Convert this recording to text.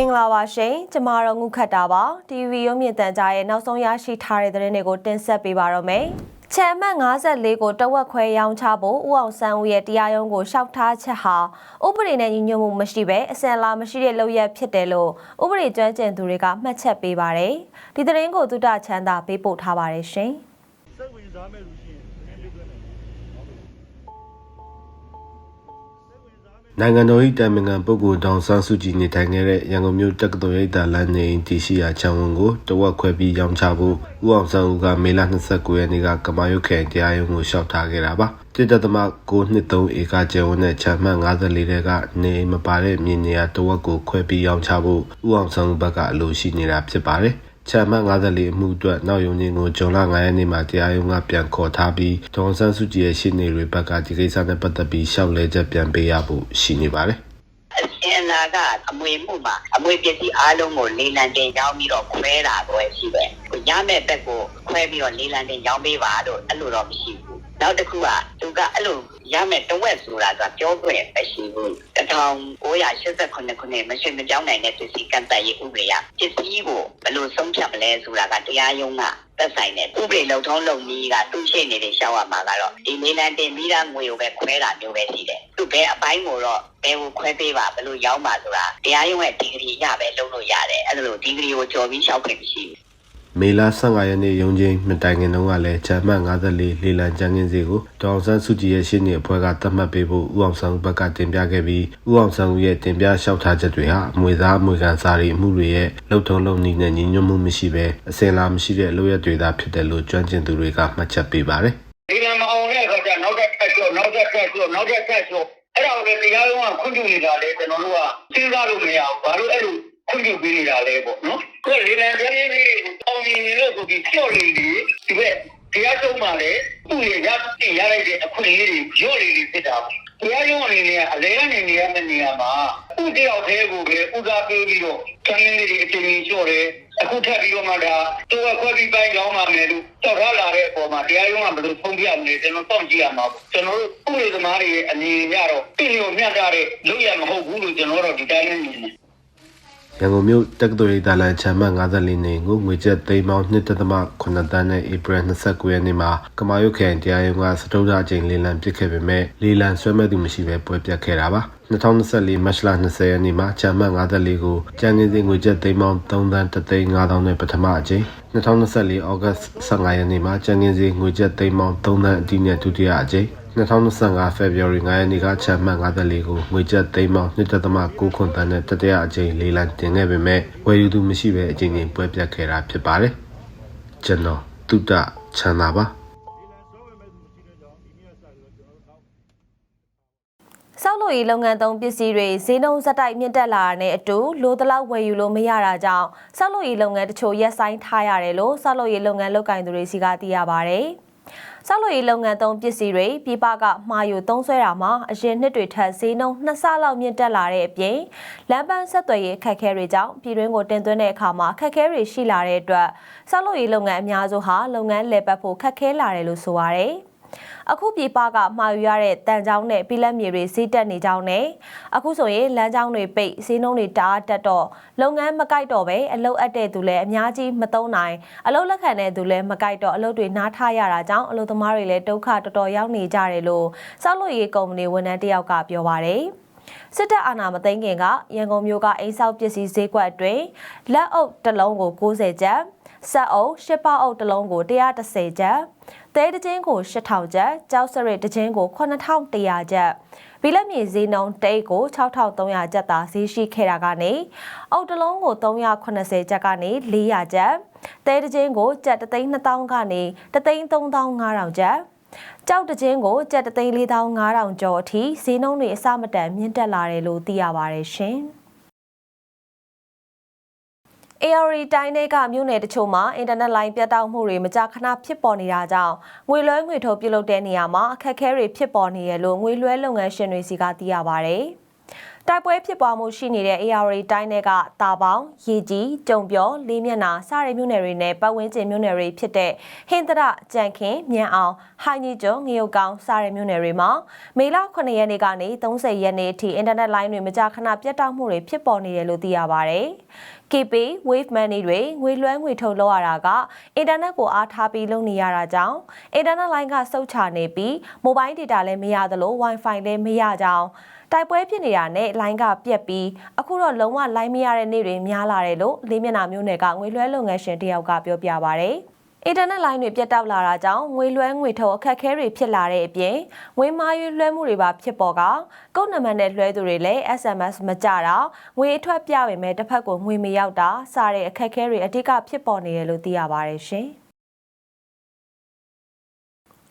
မင်္ဂလာပါရှင်ကျမတို့ငုခတ်တာပါ TV ရုံးမြင့်တန်ကြားရဲ့နောက်ဆုံးရရှိထားတဲ့သတင်းတွေကိုတင်ဆက်ပေးပါတော့မယ်ချမ်းမတ်54ကိုတဝက်ခွဲရောင်းချဖို့ဦးအောင်ဆန်းဦးရဲ့တရားရုံးကိုရှောက်ထားချက်ဟာဥပဒေနဲ့ညီညွတ်မှုမရှိဘဲအစင်လာမရှိတဲ့လုပ်ရက်ဖြစ်တယ်လို့ဥပဒေကျွမ်းကျင်သူတွေကမှတ်ချက်ပေးပါတယ်ဒီသတင်းကိုသုတချမ်းသာပေးပို့ထားပါတယ်ရှင်စိတ်ဝင်စားမဲ့လူရှိရင် နိုင်ငံတော်၏တာမင်ခံပုဂ္ဂိုလ်တောင်ဆန်းစုကြည်နေထိုင်ခဲ့တဲ့ရန်ကုန်မြို့တက္ကသိုလ်ရိပ်သာလမ်းနေအိမ်တည်ရှိရာခြံဝန်းကိုတဝက်ခွဲပြီးရောင်းချဖို့ဦးအောင်ဆန်းဦးကမေလ29ရက်နေ့ကကမာရွတ်ခရိုင်တရားရုံးကိုလျှောက်ထားခဲ့တာပါတိတသမ923ဧကကျယ်ဝန်းတဲ့ခြံမှတ်54တဲကနေအိမ်မပါတဲ့မြေနေရာတဝက်ကိုခွဲပြီးရောင်းချဖို့ဦးအောင်ဆန်းဦးဘက်ကအလိုရှိနေတာဖြစ်ပါတယ် ချမ်းမ54အမှုအတွက်နောက်ယုံချင်းကိုဂျွန်လ9ရက်နေ့မှာတရားရုံးကပြန်ခေါ်ထားပြီးဒေါန်ဆန်းစုကြည်ရဲ့ရှင်းနေတွေဘက်ကဒီကိစ္စနဲ့ပတ်သက်ပြီးရှောက်လဲချက်ပြန်ပေးရဖို့ရှိနေပါတယ်အရှင်အနာကအမွေမှုမှာအမွေပစ္စည်းအားလုံးကိုလေးလံတင်ရောင်းပြီးတော့ခွဲတာကိုရှိပဲ။ရမဲ့ဘက်ကိုခွဲပြီးတော့လေးလံတင်ရောင်းပေးပါလို့အဲ့လိုတော့မရှိဘူး။နောက်တစ်ခုကသူကအဲ့လို ရမဲ့တဝက်ဆိုတာကပြောခွင့်မရှိဘူး။1988ခုနှစ်မရှိမပြောင်းနိုင်တဲ့ပစ္စည်းကန့်သက်ရေးဥပဒေကပစ္စည်းကိုဘယ်လိုဆုံးဖြတ်မလဲဆိုတာကတရားရုံးကသက်ဆိုင်တဲ့ဥပဒေလုံထုံးလုံနည်းကသူ့ရှိနေတဲ့ရှောက်ရမှာကတော့ဒီလေးလံတင်ပြီးသားငွေကိုပဲခွဲတာမျိုးပဲရှိတယ်။သူ့ဘဲအပိုင်းကိုတော့ဘယ်ကိုခွဲပေးပါဘယ်လိုရောင်းပါဆိုတာတရားရုံးရဲ့ဒီဂရီရပဲလုပ်လို့ရတယ်အဲ့လိုဒီဂရီကိုကြော်ပြီးရှောက်ခွင့်မရှိဘူး မေလ15ရက်နေ့ရုံးချင်းမတိုင်ခင်တုန်းကလည်းဂျမတ်54လေလံကျန်းကင်းစီကိုဒေါအောင်ဆန်းစုကြည်ရဲ့ရှင်းနေအဖွဲ့ကသတ်မှတ်ပေးဖို့ဦးအောင်ဆန်းဦးဘက်ကတင်ပြခဲ့ပြီးဦးအောင်ဆန်းဦးရဲ့တင်ပြလျှောက်ထားချက်တွေဟာအမွေသားအမွေခံစာရီအမှုတွေရဲ့လှုပ်ထုံလုံနည်းနဲ့ညီညွတ်မှုမရှိဘဲအစင်လာမရှိတဲ့လုပ်ရက်တွေသာဖြစ်တယ်လို့ကျွမ်းကျင်သူတွေကမှတ်ချက်ပေးပါတယ်ဒီလမ်းမအောင်တဲ့အခါကျနောက်တစ်ထပ်ကျော်နောက်တစ်ထပ်ကျော်နောက်တစ်ထပ်ကျော်အဲ့ဒါကိုလည်းတရားရုံးကခွင့်ပြုနေတာလေကျွန်တော်တို့ကစဉ်းစားလို့မရဘူးဘာလို့အဲ့လိုခွင့်ပြုပေးနေတာလဲပေါ့နော် ကိုယ်လေလံပြင်းပြင်းလေးအောင်မြင်နေလို့ဆိုပြီးကျော့လေလေဒီဘက်တရားရုံးမှာလည်းသူ့ရဲ့ရတင်ရလိုက်တဲ့အခွင့်အရေးတွေရော့လေလေဖြစ်တာတရားရုံးအနေနဲ့အလဲအနေနဲ့ရမယ့်နေရာမှာဥတယောက်သေးကိုပဲဥစားပေးပြီးတော့ချမ်းလေးတွေအချိန်ကြီးကျော့တယ်အခုထပ်ပြီးတော့မှဒါသူကခွဲပြီးပိုင်းကောင်းပါမယ်လို့ကြောက်ထားလာတဲ့အပေါ်မှာတရားရုံးကဘယ်လိုဖုံးပြမလဲကျွန်တော်တောင့်ကြည့်ရမှာပေါ့ကျွန်တော်တို့ဥပဒေသမားတွေရဲ့အနေနဲ့ကတော့ပြည့်လျော်မြတ်တဲ့လုပ်ရမဟုတ်ဘူးလို့ကျွန်တော်တို့ဒီတိုင်းနဲ့မြင်တယ် ရန်ကုန်မြို့တက္ကသိုလ်ရိပ်သာလန်ချမ်းမတ်54နေငွေငွေကျပ်သိန်းပေါင်း1.8တန်းနဲ့ဧပြီ29ရက်နေ့မှာကမာရွတ်ခရိုင်တရားရုံးကစတုဒ္ဓအကြိမ်လေလံပစ်ခဲ့ပေမဲ့လေလံဆွဲမဲ့သူမရှိဘဲပွဲပြတ်ခဲ့တာပါ2024မတ်လ20ရက်နေ့မှာချမ်းမတ်54ကိုကျန်းကင်းစင်ငွေကျပ်သိန်းပေါင်း3တန်း3သိန်း5000နဲ့ပထမအကြိမ်2024ဩဂတ်15ရက်နေ့မှာကျန်းကင်းစင်ငွေကျပ်သိန်းပေါင်း3တန်းအတိနဲ့ဒုတိယအကြိမ် 2025 February 9ရက်နေ့ကချမ်းမှတ်54ကိုငွေကျပ်သိန်းပေါင်း1.9ခွန်တန်းနဲ့တတိယအကြိမ်လေးလံတင်ခဲ့ပေမဲ့ဝယ်ယူသူမရှိဘဲအကြိမ်ကြိမ်ပွဲပြတ်ခဲ့တာဖြစ်ပါတယ်။ကျွန်တော်တုဒ္ဒချမ်းသာပါဒီလန်ဆွဲဝယ်မဲ့သူမရှိတဲ့ကြောင့်ဒီနေ့ကစပြီးတော့ကျွန်တော်တို့ကောက်ဆောက်လုပ်ရေးလုပ်ငန်းသုံးပစ္စည်းတွေဈေးနှုန်းဇက်တိုက်မြင့်တက်လာတာနဲ့အတူလိုသလောက်ဝယ်ယူလို့မရတာကြောင့်ဆောက်လုပ်ရေးလုပ်ငန်းတချို့ရပ်ဆိုင်းထားရတယ်လို့ဆောက်လုပ်ရေးလုပ်ငန်းလုပ်ကိုင်သူတွေစီကသိရပါဗျ။ ဆောက်လုပ်ရေးလုပ်ငန်းသုံးပစ္စည်းတွေပြည်ပကမှာယူသုံးဆွဲတာမှာအရင်နှစ်တွေထက်ဈေးနှုန်းနှစ်ဆလောက်မြင့်တက်လာတဲ့အပြင်လမ်းပန်းဆက်သွယ်ရေးအခက်အခဲတွေကြောင့်ပြည်တွင်းကိုတင်သွင်းတဲ့အခါမှာအခက်အခဲတွေရှိလာတဲ့အတွက်ဆောက်လုပ်ရေးလုပ်ငန်းအများစုဟာလုပ်ငန်းလည်ပတ်ဖို့ခက်ခဲလာတယ်လို့ဆိုပါရယ်။ အခုပြည်ပကမှာယူရတဲ့တန်ချောင်းနဲ့ပြည်လက်မြေတွေဈေးတက်နေကြောင်းနဲ့အခုဆိုရင်လမ်းကြောင်းတွေပိတ်ဈေးနှုန်းတွေတအားတက်တော့လုပ်ငန်းမကိုက်တော့ပဲအလုတ်အပ်တဲ့သူလည်းအများကြီးမသုံးနိုင်အလုတ်လက်ခံတဲ့သူလည်းမကိုက်တော့အလုတ်တွေနားထားရတာကြောင့်အလုတ်သမားတွေလည်းဒုက္ခတော်တော်ရောက်နေကြတယ်လို့စောက်လို့ရေးကုမ္ပဏီဝန်ထမ်းတစ်ယောက်ကပြောပါတယ်စစ်တပ်အာဏာမသိမ်းခင်ကရန်ကုန်မြို့ကအိမ်ဆောက်ပစ္စည်းဈေးကွက်အတွင်းလက်အုပ်တစ်လုံးကို90ကျပ် ဆက်အုပ်ရှစ်ပေါက်အုပ်တစ်လုံးကို130ကျပ်သဲတချင်းကို8000ကျပ်ကြောက်စရစ်တချင်းကို9100ကျပ်ဘီလက်မြေဈေးနှုန်းတိတ်ကို6300ကျပ်သာဈေးရှိခဲ့တာကနေအုပ်တစ်လုံးကို380ကျပ်ကနေ400ကျပ်သဲတချင်းကိုကျပ်32000ကနေ33500ကျပ်ကြောက်တချင်းကိုကျပ်34500ကျော်အထိဈေးနှုန်းတွေအစမတန်မြင့်တက်လာတယ်လို့သိရပါတယ်ရှင်။ AR တိုင်းတွေကမြို့နယ်တချို့မှာအင်တာနက်လိုင်းပြတ်တောက်မှုတွေမကြာခဏဖြစ်ပေါ်နေတာကြောင့်ငွေလွှဲငွေထုတ်ပြုလုပ်တဲ့နေရာမှာအခက်အခဲတွေဖြစ်ပေါ်နေရလို့ငွေလွှဲလုပ်ငန်းရှင်တွေစီကသိရပါဗျ။ တိုက်ပွဲဖြစ်ပွားမှုရှိနေတဲ့ AR တိုင်းတွေကတာပေါင်ရေကြီးကြုံပြောလေးမျက်နှာစရမြို့နယ်တွေနဲ့ပတ်ဝန်းကျင်မြို့နယ်တွေဖြစ်တဲ့ဟင်္ဒရကြံခင်မြန်အောင်ဟိုင်းကြီးကျွန်းငရုတ်ကောင်းစရမြို့နယ်တွေမှာမေလ9ရက်နေ့ကနေ30ရက်နေ့အထိအင်တာနက်လိုင်းတွေမကြာခဏပြတ်တောက်မှုတွေဖြစ်ပေါ်နေတယ်လို့သိရပါဗျ။ KP Wave Money တွေငွေလွှဲငွေထုတ်လောက်ရတာကအင်တာနက်ကိုအားထားပြီးလုပ်နေရတာကြောင့်အင်တာနက်လိုင်းကစုတ်ချနေပြီးမိုဘိုင်းဒေတာလည်းမရသလို Wi-Fi လည်းမရကြောင်း တိုက်ပွဲဖြစ်နေတာနဲ့လိုင်းကပြက်ပြီးအခုတော့လုံးဝလိုင်းမရတဲ့နေ့တွေများလာတယ်လို့လေးမျက်နှာမျိုးနယ်ကငွေလွှဲလုပ်ငန်းရှင်တယောက်ကပြောပြပါဗျ။အင်တာနက်လိုင်းတွေပြတ်တောက်လာတာကြောင့်ငွေလွှဲငွေထုတ်အခက်အခဲတွေဖြစ်လာတဲ့အပြင်ငွေမားရွေးလွှဲမှုတွေပါဖြစ်ပေါ်ကကုတ်နံပါတ်နဲ့လွှဲသူတွေလည်း SMS မကြတာငွေအထွက်ပြပေမဲ့တစ်ဖက်ကိုငွေမရောက်တာစတဲ့အခက်အခဲတွေအဓိကဖြစ်ပေါ်နေတယ်လို့သိရပါတယ်ရှင်။